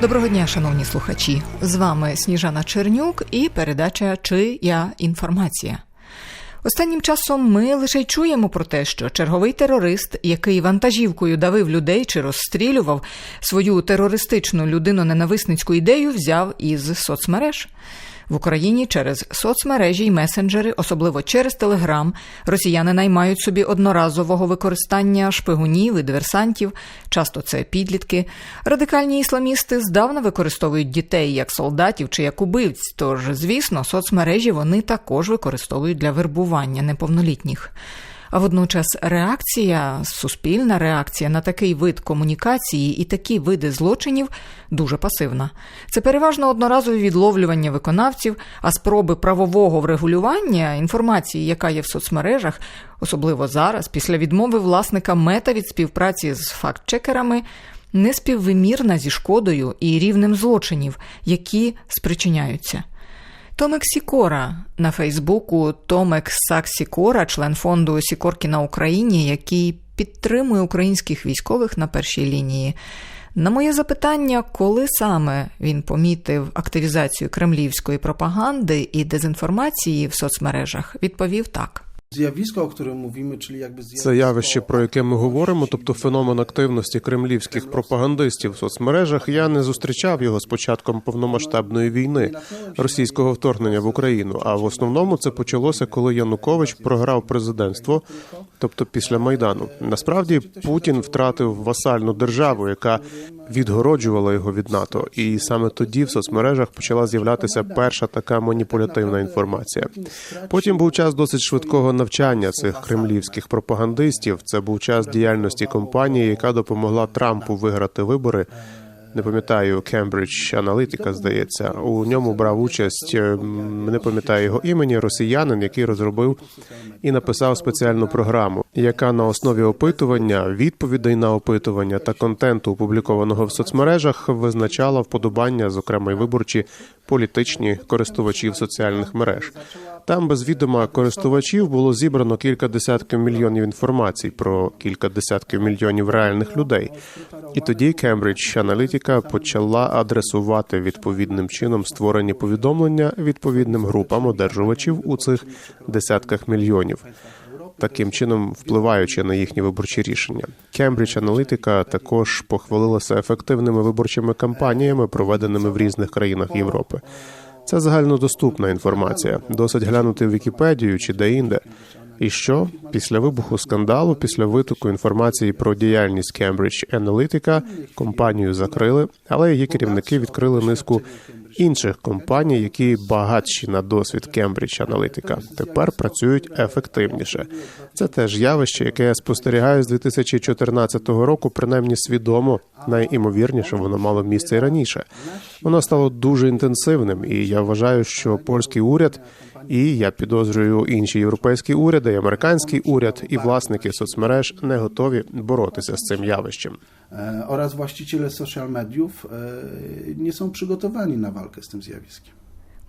Доброго дня, шановні слухачі. З вами Сніжана Чернюк і передача Чи я інформація. Останнім часом ми лише й чуємо про те, що черговий терорист, який вантажівкою давив людей чи розстрілював свою терористичну людину-ненависницьку ідею, взяв із соцмереж. В Україні через соцмережі й месенджери, особливо через Телеграм, росіяни наймають собі одноразового використання шпигунів і диверсантів, часто це підлітки. Радикальні ісламісти здавна використовують дітей як солдатів чи як убивць. Тож, звісно, соцмережі вони також використовують для вербування неповнолітніх. А водночас реакція, суспільна реакція на такий вид комунікації і такі види злочинів дуже пасивна. Це переважно одноразові відловлювання виконавців, а спроби правового врегулювання інформації, яка є в соцмережах, особливо зараз, після відмови власника мета від співпраці з фактчекерами. Неспіввимірна зі шкодою і рівнем злочинів, які спричиняються. Томек Сікора на Фейсбуку Томек Сак Сікора, член фонду Сікорки на Україні, який підтримує українських військових на першій лінії. На моє запитання, коли саме він помітив активізацію кремлівської пропаганди і дезінформації в соцмережах, відповів так. Zjawisko, o którym mówimy, czyli jakby zjawisko... Це явище, про яке ми говоримо, тобто феномен активності кремлівських пропагандистів в соцмережах. Я не зустрічав його з початком повномасштабної війни російського вторгнення в Україну. А в основному це почалося, коли Янукович програв президентство, тобто після майдану. Насправді Путін втратив васальну державу, яка відгороджувала його від НАТО, і саме тоді в соцмережах почала з'являтися перша така маніпулятивна інформація. Потім був час досить швидкого навчання цих кремлівських пропагандистів. Це був час діяльності компанії, яка допомогла Трампу виграти вибори. Не пам'ятаю Cambridge Analytica, здається. У ньому брав участь е, не пам'ятаю його імені, росіянин, який розробив і написав спеціальну програму, яка на основі опитування, відповідей на опитування та контенту, опублікованого в соцмережах, визначала вподобання, зокрема й виборчі політичні користувачів соціальних мереж. Там без відома користувачів було зібрано кілька десятків мільйонів інформацій про кілька десятків мільйонів реальних людей. І тоді Cambridge Analytica почала адресувати відповідним чином створені повідомлення відповідним групам одержувачів у цих десятках мільйонів. Таким чином впливаючи на їхні виборчі рішення, Cambridge Analytica також похвалилася ефективними виборчими кампаніями, проведеними в різних країнах Європи. Це загальнодоступна інформація. Досить глянути в Вікіпедію чи де-інде. І що після вибуху скандалу, після витоку інформації про діяльність Cambridge Analytica, компанію закрили, але її керівники відкрили низку інших компаній, які багатші на досвід Cambridge Analytica, тепер працюють ефективніше. Це теж явище, яке я спостерігаю з 2014 року, принаймні свідомо. Найімовірніше воно мало місце і раніше. Воно стало дуже інтенсивним, і я вважаю, що польський уряд. І я підозрюю інші європейські уряди, американський уряд і власники соцмереж не готові боротися з цим явищем. E, oraz właściciele social mediów e, nie są przygotowani na walkę z tym zjawiskiem.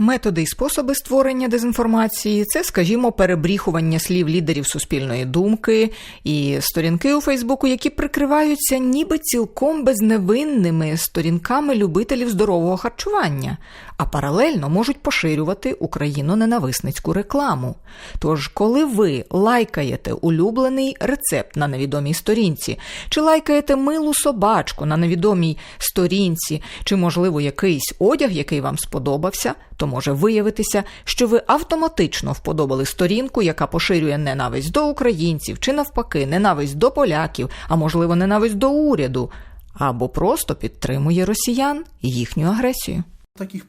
Методи і способи створення дезінформації це, скажімо, перебріхування слів лідерів суспільної думки і сторінки у Фейсбуку, які прикриваються ніби цілком безневинними сторінками любителів здорового харчування, а паралельно можуть поширювати україно-ненависницьку рекламу. Тож, коли ви лайкаєте улюблений рецепт на невідомій сторінці, чи лайкаєте милу собачку на невідомій сторінці, чи, можливо, якийсь одяг, який вам сподобався, то може виявитися, що ви автоматично вподобали сторінку, яка поширює ненависть до українців, чи навпаки, ненависть до поляків, а можливо, ненависть до уряду, або просто підтримує росіян їхню агресію. Takich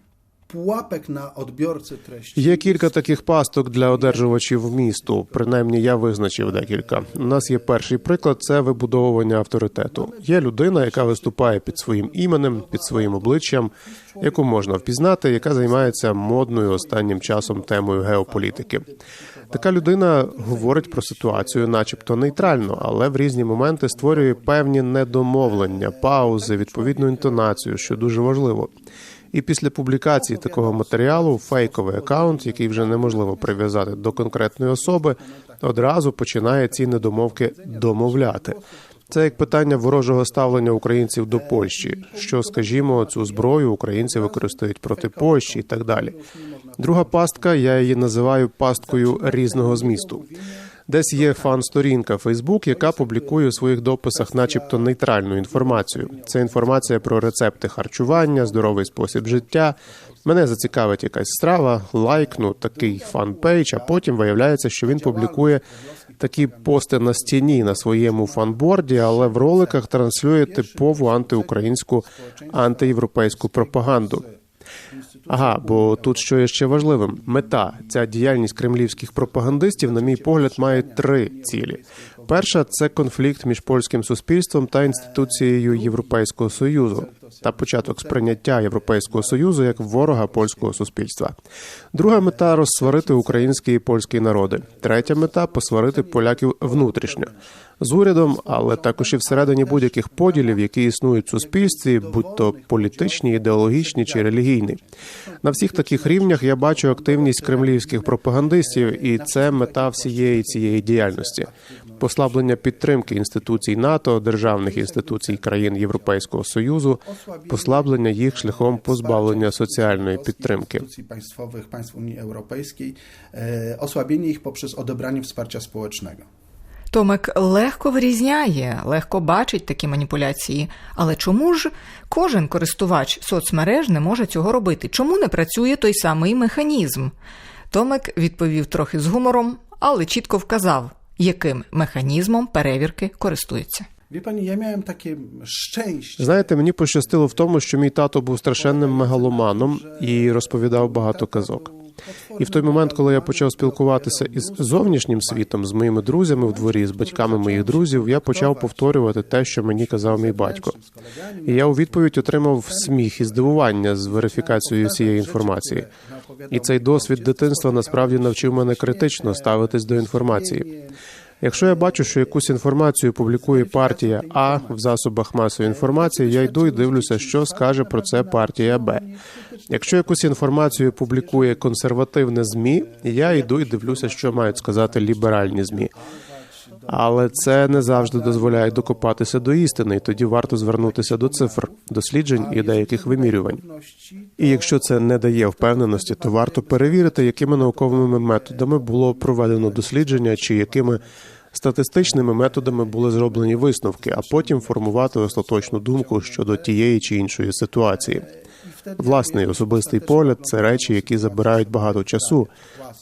pułapek na odbiorcę treści. Є кілька таких пасток для одержувачів місту. Принаймні, я визначив декілька. У нас є перший приклад це вибудовування авторитету. Є людина, яка виступає під своїм іменем, під своїм обличчям, яку можна впізнати, яка займається модною останнім часом темою геополітики. Така людина говорить про ситуацію, начебто нейтрально, але в різні моменти створює певні недомовлення, паузи, відповідну інтонацію, що дуже важливо. І після публікації такого матеріалу фейковий акаунт, який вже неможливо прив'язати до конкретної особи, одразу починає ці недомовки домовляти. Це як питання ворожого ставлення українців до Польщі, що, скажімо, цю зброю українці використовують проти Польщі і так далі. Друга пастка, я її називаю пасткою різного змісту. Десь є фан-сторінка Фейсбук, яка публікує у своїх дописах, начебто, нейтральну інформацію. Це інформація про рецепти харчування, здоровий спосіб життя. Мене зацікавить якась страва, лайкну такий фан-пейдж, а потім виявляється, що він публікує такі пости на стіні на своєму фанборді, але в роликах транслює типову антиукраїнську антиєвропейську пропаганду. Ага, бо тут що є ще важливим: мета. Ця діяльність кремлівських пропагандистів, на мій погляд, має три цілі. Перша це конфлікт між польським суспільством та інституцією Європейського союзу та початок сприйняття Європейського союзу як ворога польського суспільства. Друга мета розсварити український і польський народи. Третя мета посварити поляків внутрішньо з урядом, але також і всередині будь-яких поділів, які існують в суспільстві, будь то політичні, ідеологічні чи релігійні. На всіх таких рівнях я бачу активність кремлівських пропагандистів, і це мета всієї цієї діяльності. Послаблення підтримки інституцій НАТО, державних інституцій країн Європейського союзу, послаблення їх шляхом позбавлення соціальної підтримки. państwowych państw Unii Europejskiej, e, osłabienie ich poprzez odebranie wsparcia społecznego. Томик легко вирізняє, легко бачить такі маніпуляції. Але чому ж кожен користувач соцмереж не може цього робити? Чому не працює той самий механізм? Томик відповів трохи з гумором, але чітко вказав, яким механізмом перевірки користується. Wie pani, ja miałem takie szczęście. Знаєте, мені пощастило в тому, що мій тато був страшенним мегаломаном і розповідав багато казок. І в той момент, коли я почав спілкуватися із зовнішнім світом, з моїми друзями в дворі, з батьками моїх друзів, я почав повторювати те, що мені казав мій батько. І я у відповідь отримав сміх і здивування з верифікацією цієї інформації. І цей досвід дитинства насправді навчив мене критично ставитись до інформації. Якщо я бачу, що якусь інформацію публікує партія А в засобах масової інформації, я йду і дивлюся, що скаже про це партія Б. Якщо якусь інформацію публікує консервативне змі, я йду і дивлюся, що мають сказати ліберальні змі. Але це не завжди дозволяє докопатися до істини, і тоді варто звернутися до цифр, досліджень і деяких вимірювань. І якщо це не дає впевненості, то варто перевірити, якими науковими методами було проведено дослідження, чи якими статистичними методами були зроблені висновки, а потім формувати остаточну думку щодо тієї чи іншої ситуації. Власний особистий погляд це речі, які забирають багато часу.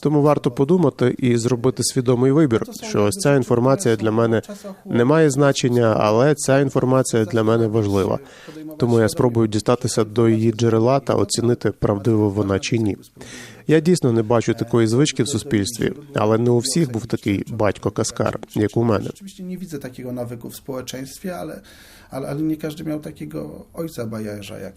Тому варто подумати і зробити свідомий вибір, що ось ця інформація для мене не має значення, але ця інформація для мене важлива. Тому я спробую дістатися до її джерела та оцінити, правдиво вона чи ні. Я дійсно не бачу такої звички в суспільстві, але не у всіх був такий батько Каскар, як у мене. Widzę takiego nawyku w społeczeństwie, ale, ale, ale nie każdy miał takiego ojca bajarza jak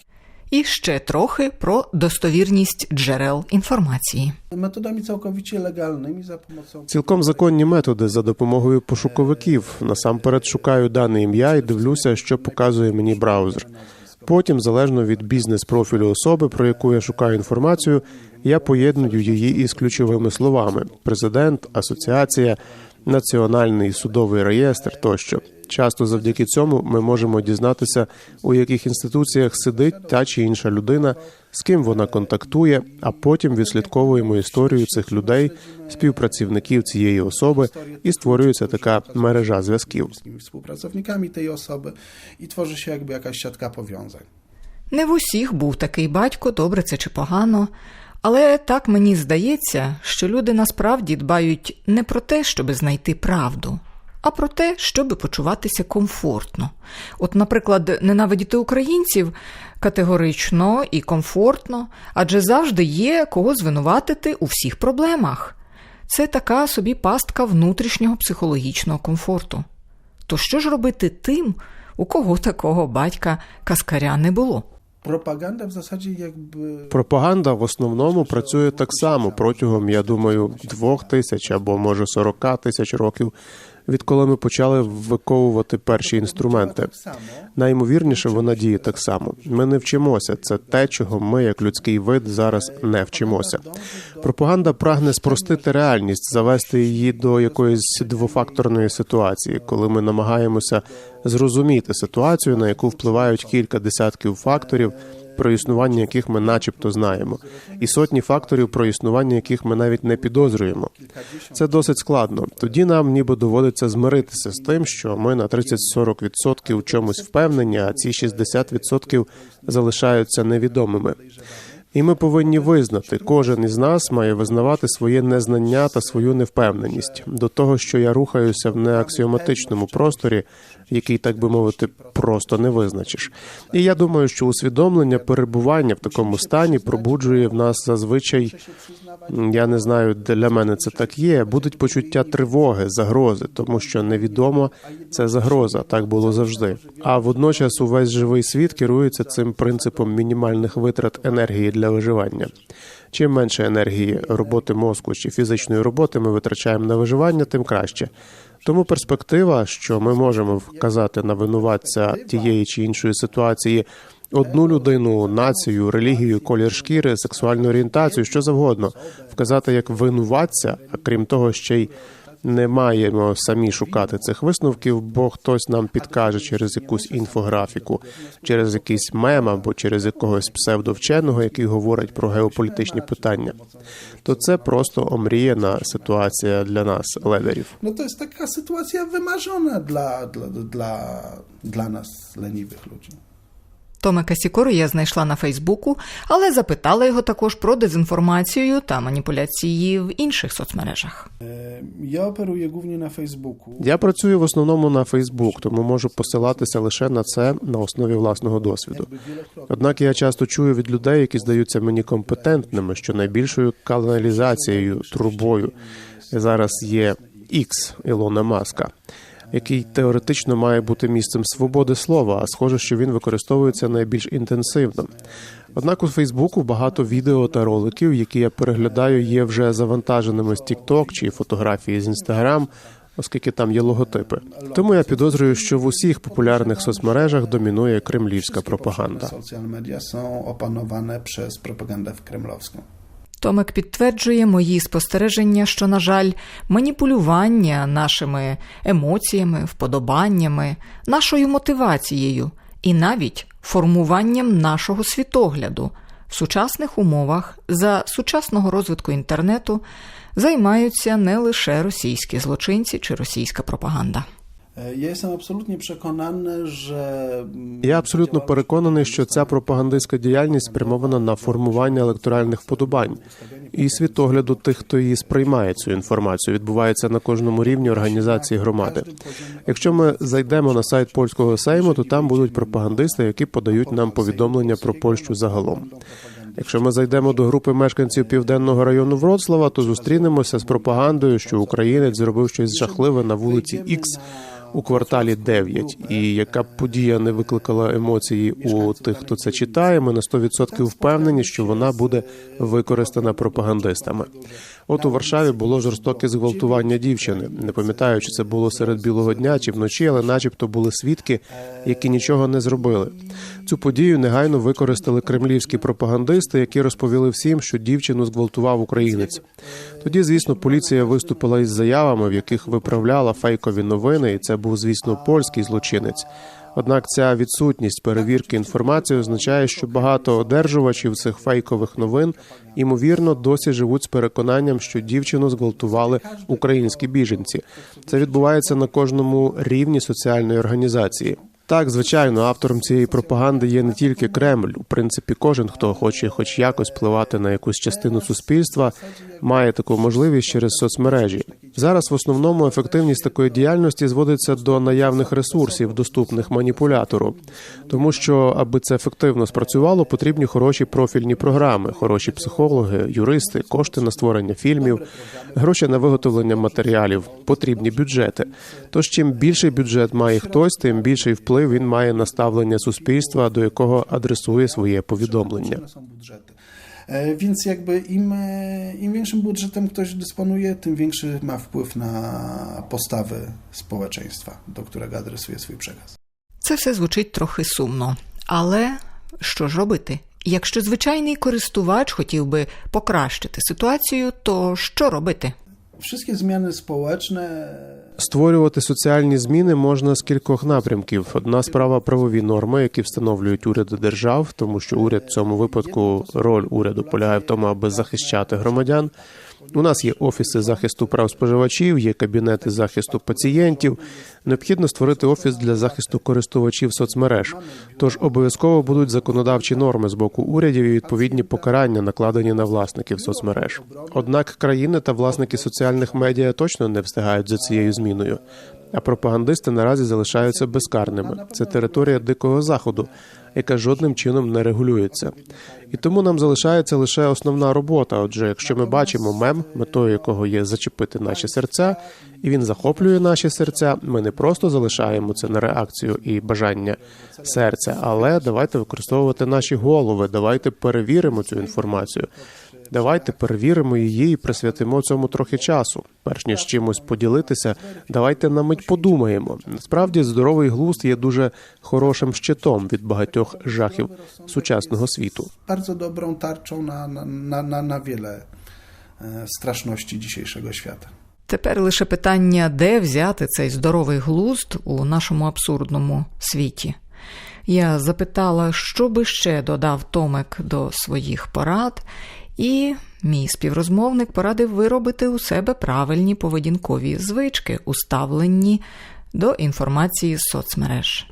І ще трохи про достовірність джерел інформації. metodami całkowicie legalnymi za pomocą Цілком законні методи за допомогою пошуковиків. Насамперед шукаю дане ім'я і дивлюся, що показує мені браузер. Потім, залежно від бізнес-профілю особи, про яку я шукаю інформацію, я поєдную її із ключовими словами: президент, асоціація, національний судовий реєстр тощо. Часто завдяки цьому ми можемо дізнатися, у яких інституціях сидить та чи інша людина, з ким вона контактує, а потім відслідковуємо історію цих людей, співпрацівників цієї особи, і створюється така мережа зв'язків. tej osoby i tworzy się jakby jakaś siatka powiązań. Не в усіх був такий батько, добре це чи погано. Але так мені здається, що люди насправді дбають не про те, щоб знайти правду, а про те, щоб почуватися комфортно. От, наприклад, ненавидіти українців категорично і комфортно, адже завжди є кого звинуватити у всіх проблемах. Це така собі пастка внутрішнього психологічного комфорту. То що ж робити тим, у кого такого батька каскаря не було? Propaganda в засаді, якби Пропаганда в основному працює так само протягом, я думаю, двох тисяч або може сорока тисяч років. Відколи ми почали виковувати перші інструменти. Найімовірніше, вона діє так само. Ми не вчимося. Це те, чого ми, як людський вид, зараз не вчимося. Пропаганда прагне спростити реальність, завести її до якоїсь двофакторної ситуації, коли ми намагаємося зрозуміти ситуацію, на яку впливають кілька десятків факторів. Про існування яких ми, начебто, знаємо, і сотні факторів, про існування яких ми навіть не підозрюємо. Це досить складно. Тоді нам ніби доводиться змиритися з тим, що ми на 30-40% в чомусь впевнені, а ці 60% залишаються невідомими. І ми повинні визнати, кожен із нас має визнавати своє незнання та свою невпевненість до того, що я рухаюся в неаксіоматичному просторі, який, так би мовити, просто не визначиш. І я думаю, що усвідомлення перебування в такому стані пробуджує в нас зазвичай. Я не знаю, для мене це так є. Будуть почуття тривоги, загрози, тому що невідомо це загроза. Так було завжди. А водночас увесь живий світ керується цим принципом мінімальних витрат енергії для виживання. Чим менше енергії роботи мозку чи фізичної роботи ми витрачаємо на виживання, тим краще. Тому перспектива, що ми можемо вказати на винуватця тієї чи іншої ситуації одну людину, націю, релігію, колір шкіри, сексуальну орієнтацію, що завгодно, вказати як винуватця, а крім того, ще й не маємо самі шукати цих висновків, бо хтось нам підкаже через якусь інфографіку, через якийсь мем або через якогось псевдовченого, який говорить про геополітичні питання. То це просто омріяна ситуація для нас. No to jest taka sytuacja wymarzona dla, dla, dla, dla nas, leniwych ludzi. Томика Сікору я знайшла на Фейсбуку, але запитала його також про дезінформацію та маніпуляції в інших соцмережах. E, Ja operuję głównie na Facebooku. Я працюю в основному на Фейсбук, тому можу посилатися лише на це на основі власного досвіду. Однак я часто чую від людей, які здаються мені компетентними, що найбільшою каналізацією, трубою зараз є X Ілона Маска, який теоретично має бути місцем свободи слова, а схоже, що він використовується найбільш інтенсивно. Однак у Фейсбуку багато відео та роликів, які я переглядаю, є вже завантаженими з TikTok чи фотографії з Instagram, оскільки там є логотипи. Тому я підозрюю, що в усіх популярних соцмережах домінує кремлівська пропаганда. Są opanowane przez propagandę kremlowską. Томик підтверджує мої спостереження, що, на жаль, маніпулювання нашими емоціями, вподобаннями, нашою мотивацією і навіть формуванням нашого світогляду в сучасних умовах за сучасного розвитку інтернету займаються не лише російські злочинці чи російська пропаганда. Mm, Я абсолютно переконаний, що ця пропагандистська діяльність спрямована на формування електоральних вподобань і світогляду тих, хто її сприймає цю інформацію, відбувається на кожному рівні організації громади. Якщо ми зайдемо на сайт польського сейму, то там будуть пропагандисти, які подають нам повідомлення про Польщу загалом. Якщо ми зайдемо до групи мешканців південного району Вроцлава, то зустрінемося з пропагандою, що українець зробив щось жахливе на вулиці Ікс у кварталі 9. І яка б подія не викликала емоції у тих, хто це читає, ми на 100% впевнені, що вона буде використана пропагандистами. От у Варшаві було жорстоке зґвалтування дівчини. Не пам'ятаю, чи це було серед білого дня чи вночі, але, начебто, були свідки, які нічого не зробили. Цю подію негайно використали кремлівські пропагандисти, які розповіли всім, що дівчину зґвалтував українець. Тоді, звісно, поліція виступила із заявами, в яких виправляла фейкові новини, і це був, звісно, польський злочинець. Однак ця відсутність перевірки інформації означає, що багато одержувачів цих фейкових новин ймовірно досі живуть з переконанням, що дівчину зґвалтували українські біженці. Це відбувається на кожному рівні соціальної організації. Так, звичайно, автором цієї пропаганди є не тільки Кремль. У принципі, кожен, хто хоче хоч якось впливати на якусь частину суспільства, має таку можливість через соцмережі. Зараз в основному ефективність такої діяльності зводиться до наявних ресурсів, доступних маніпулятору, тому що, аби це ефективно спрацювало, потрібні хороші профільні програми, хороші психологи, юристи, кошти на створення фільмів, гроші на виготовлення матеріалів, потрібні бюджети. Тож, чим більший бюджет має хтось, тим більший вплив він має на ставлення суспільства, до якого адресує своє повідомлення. E, Więc jakby im, im większym budżetem ktoś dysponuje, tym większy ma wpływ na postawy społeczeństwa, do którego adresuje swój przekaz. Це все звучить трохи сумно. Але що ж робити? Якщо звичайний користувач хотів би покращити ситуацію, то що робити? Wszystkie зміни społeczne Створювати соціальні зміни можна з кількох напрямків. Одна справа правові норми, які встановлюють уряди держав, тому що уряд в цьому випадку роль уряду полягає в тому, аби захищати громадян. У нас є офіси захисту прав споживачів, є кабінети захисту пацієнтів. Необхідно створити офіс для захисту користувачів соцмереж. Тож обов'язково будуть законодавчі норми з боку урядів і відповідні покарання, накладені на власників соцмереж. Однак країни та власники соціальних медіа точно не встигають за цією зміною. А пропагандисти наразі залишаються безкарними. Це територія дикого заходу, яка жодним чином не регулюється. І тому нам залишається лише основна робота. Отже, якщо ми бачимо мем, метою якого є зачепити наші серця, і він захоплює наші серця, ми не просто залишаємо це на реакцію і бажання серця, але давайте використовувати наші голови, давайте перевіримо цю інформацію. Давайте перевіримо її і присвятимо цьому трохи часу. Перш ніж чимось поділитися, давайте на мить подумаємо. Насправді, здоровий глузд є дуже хорошим щитом від багатьох жахів сучасного світу. tarczą na, na, na, na, na wiele e, straszności dzisiejszego świata. Тепер лише питання, де взяти цей здоровий глузд у нашому абсурдному світі. Я запитала, що би ще додав Томик до своїх порад, і мій співрозмовник порадив виробити у себе правильні поведінкові звички, уставлені до інформації з соцмереж.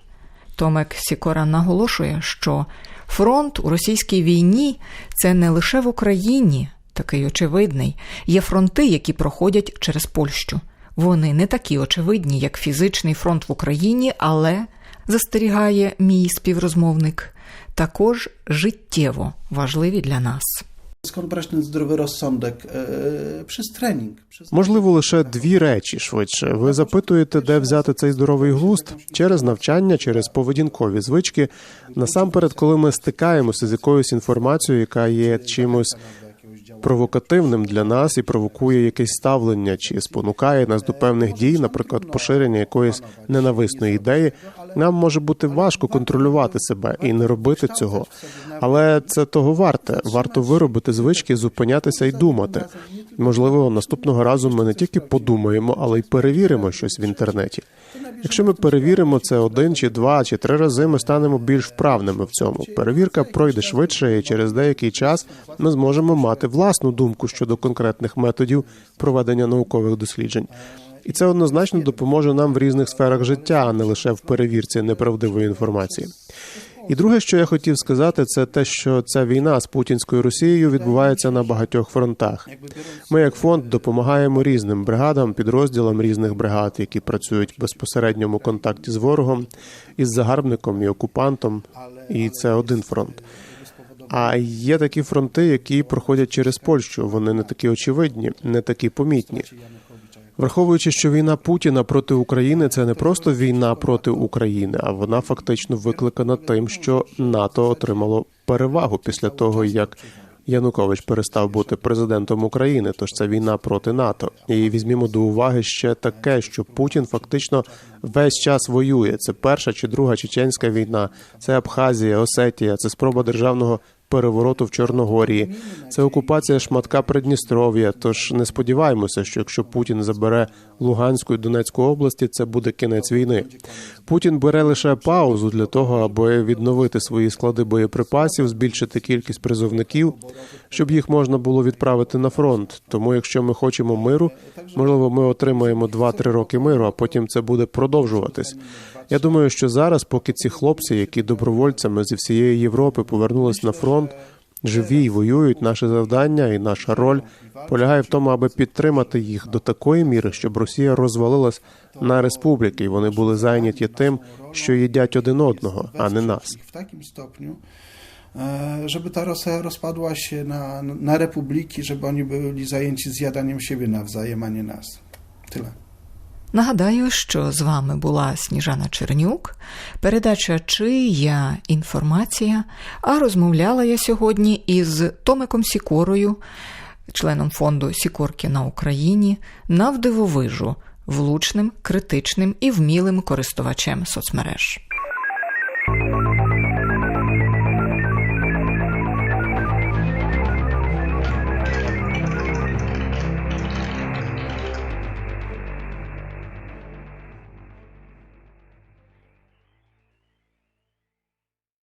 Томек Сікора наголошує, що фронт у російській війні це не лише в Україні, такий очевидний. Є фронти, які проходять через Польщу. Вони не такі очевидні, як фізичний фронт в Україні, але, застерігає мій співрозмовник, також життєво важливі для нас. Skąd brać ten zdrowy rozsądek? E, przez trening. Можливо, лише дві речі швидше. Ви запитуєте, де взяти цей здоровий глузд через навчання, через поведінкові звички. Насамперед, коли ми стикаємося з якоюсь інформацією, яка є чимось провокативним для нас і провокує якесь ставлення чи спонукає нас до певних дій, наприклад, поширення якоїсь ненависної ідеї, нам може бути важко контролювати себе і не робити цього. Але це того варте. Варто виробити звички, зупинятися і думати. Можливо, наступного разу ми не тільки подумаємо, але й перевіримо щось в інтернеті. Якщо ми перевіримо це один чи два чи три рази, ми станемо більш вправними в цьому. Перевірка пройде швидше, і через деякий час ми зможемо мати власну думку щодо конкретних методів проведення наукових досліджень. І це однозначно допоможе нам в різних сферах життя, а не лише в перевірці неправдивої інформації. І друге, що я хотів сказати, це те, що ця війна з путінською Росією відбувається на багатьох фронтах. Ми, як фонд, допомагаємо різним бригадам, підрозділам різних бригад, які працюють в безпосередньому контакті з ворогом, із загарбником і окупантом. І це один фронт. А є такі фронти, які проходять через Польщу. Вони не такі очевидні, не такі помітні. Враховуючи, що війна Путіна проти України це не просто війна проти України, а вона фактично викликана тим, що НАТО отримало перевагу після того, як Янукович перестав бути президентом України. Тож це війна проти НАТО. І візьмімо до уваги ще таке, що Путін фактично весь час воює. Це перша чи друга чеченська війна, це Абхазія, Осетія, це спроба державного перевороту в Чорногорії, це окупація шматка Придністров'я. Тож не сподіваємося, що якщо Путін забере Луганську і Донецьку області, це буде кінець війни. Путін бере лише паузу для того, аби відновити свої склади боєприпасів, збільшити кількість призовників, щоб їх можна було відправити на фронт. Тому, якщо ми хочемо миру, можливо, ми отримаємо 2-3 роки миру, а потім це буде продовжуватись. Я думаю, що зараз, поки ці хлопці, які добровольцями зі всієї Європи повернулись на фронт, живі й воюють, наше завдання і наша роль полягає в тому, аби підтримати їх до такої міри, щоб Росія розвалилась на республіки, і вони були зайняті тим, що їдять один одного, а не нас. Takim stopniu, e, żeby ta Rosja rozpadła się na, na republiki, żeby oni byli zajęci zjadaniem siebie nawzajem, a nie nas. Tyle. Нагадаю, що з вами була Сніжана Чернюк, передача Чия інформація. А розмовляла я сьогодні із Томиком Сікорою, членом фонду Сікорки на Україні, навдивовижу, влучним, критичним і вмілим користувачем соцмереж.